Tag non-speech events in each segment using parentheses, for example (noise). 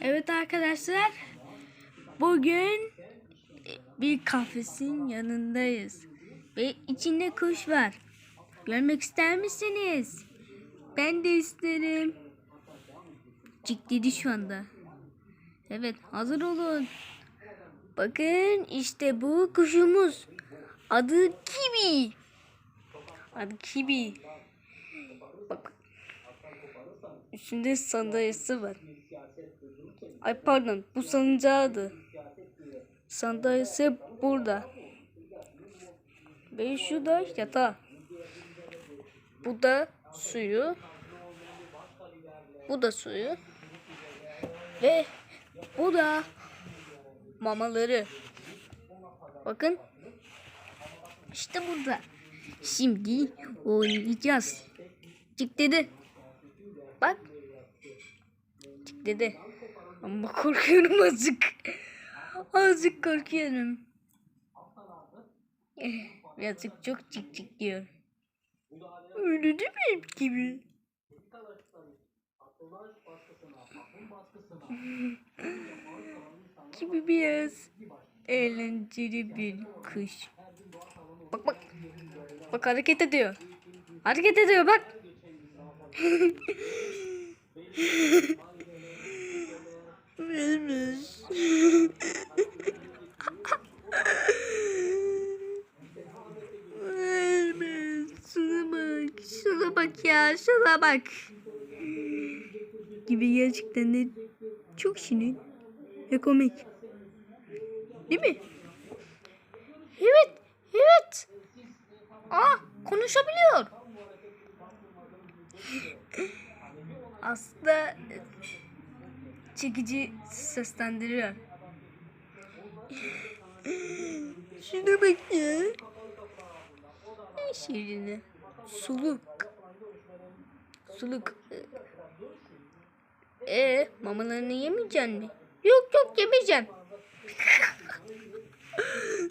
Evet arkadaşlar. Bugün bir kafesin yanındayız. Ve içinde kuş var. Görmek ister misiniz? Ben de isterim. Cik dedi şu anda. Evet hazır olun. Bakın işte bu kuşumuz. Adı Kibi. Adı Kibi. Bak. Üstünde sandalyesi var. Ay pardon bu salıncağıydı. Sandalyesi burada. Ve şu da yatağı. Bu da suyu. Bu da suyu. Ve bu da mamaları. Bakın. İşte burada. Şimdi oynayacağız. Çık dedi. Bak. Çık dedi. Ama korkuyorum (laughs) azıcık. Azıcık korkuyorum. Eh, Birazcık çok çık çık diyor. Öyle değil mi gibi? (laughs) gibi biraz eğlenceli bir kuş. Bak bak. Bak hareket ediyor. Hareket ediyor bak. (laughs) Ölmüş. Şuna bak. Şuna bak ya. Şuna bak. Gibi gerçekten de çok şirin ve komik. Değil mi? Evet. Evet. Aa konuşabiliyor. (laughs) Aslında çekici seslendiriyor. (laughs) Şuna bak ya. Şirini. Suluk. Suluk. E mamalarını yemeyeceksin mi? Yok yok yemeyeceğim. (laughs)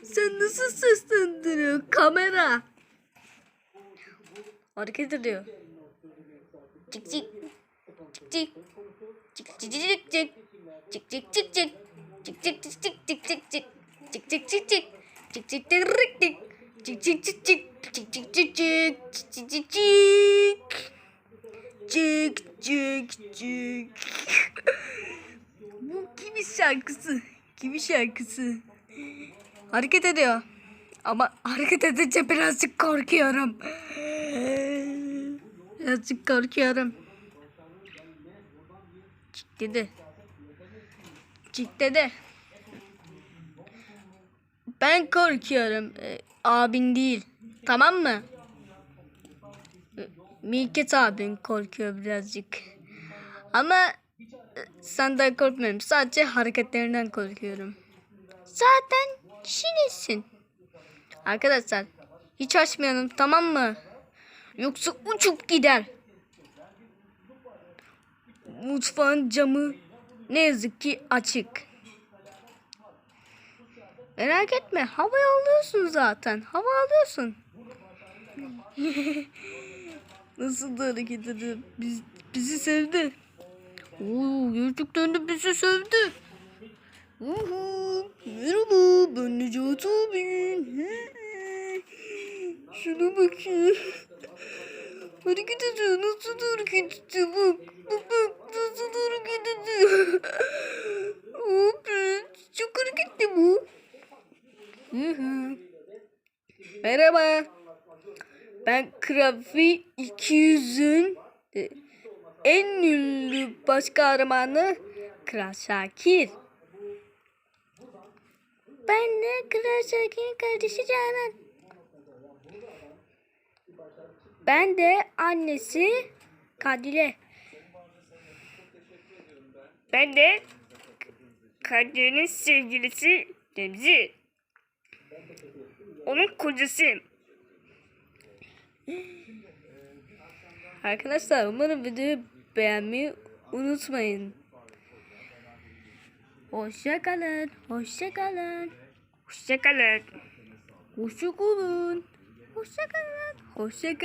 Sen nasıl seslendiriyorsun kamera? Hareket ediyor. Cik cik. Cik cik. Cik cik cik cik. Cik cik cik cik. Cik cik cik cik cik cik cik. Cik cik cik cik. Cik cik dik. Cik cik cik cik. Cik cik cik cik. Cik cik cik cik. Cik cik cik. Bu kimi şarkısı? Kimi şarkısı? Hareket ediyor. Ama hareket edince birazcık korkuyorum. Birazcık korkuyorum. Dedi. Çık dedi. Ben korkuyorum. Ee, abin değil. Tamam mı? Ee, Milket abin korkuyor birazcık. Ama e, senden korkmuyorum. Sadece hareketlerinden korkuyorum. Zaten şirinsin. Arkadaşlar hiç açmayalım tamam mı? Yoksa uçup gider. Mutfağın camı ne yazık ki açık. Merak etme hava alıyorsun zaten. Hava alıyorsun. (laughs) Nasıl da hareket ediyor? Biz, bizi sevdi. Oo, gerçekten de bizi sevdi. Uhu, merhaba ben Necati abi. (laughs) Şuna bak ya. (laughs) Hareket ediyor. Nasıl da hareket ediyor bak. Bak bak nasıl hareket ediyor. Abi çok hareketli bu. Merhaba. Ben Krafi 200'ün e, en ünlü baş kahramanı Kral Şakir. Ben de Kral Şakir'in kardeşi Canan. Ben de annesi Kadile. Ben de Kadile'nin sevgilisi Remzi. Onun kocasıyım. Arkadaşlar umarım videoyu beğenmeyi unutmayın. Hoşça kalın. Hoşça kalın. Hoşça kalın. Hoşça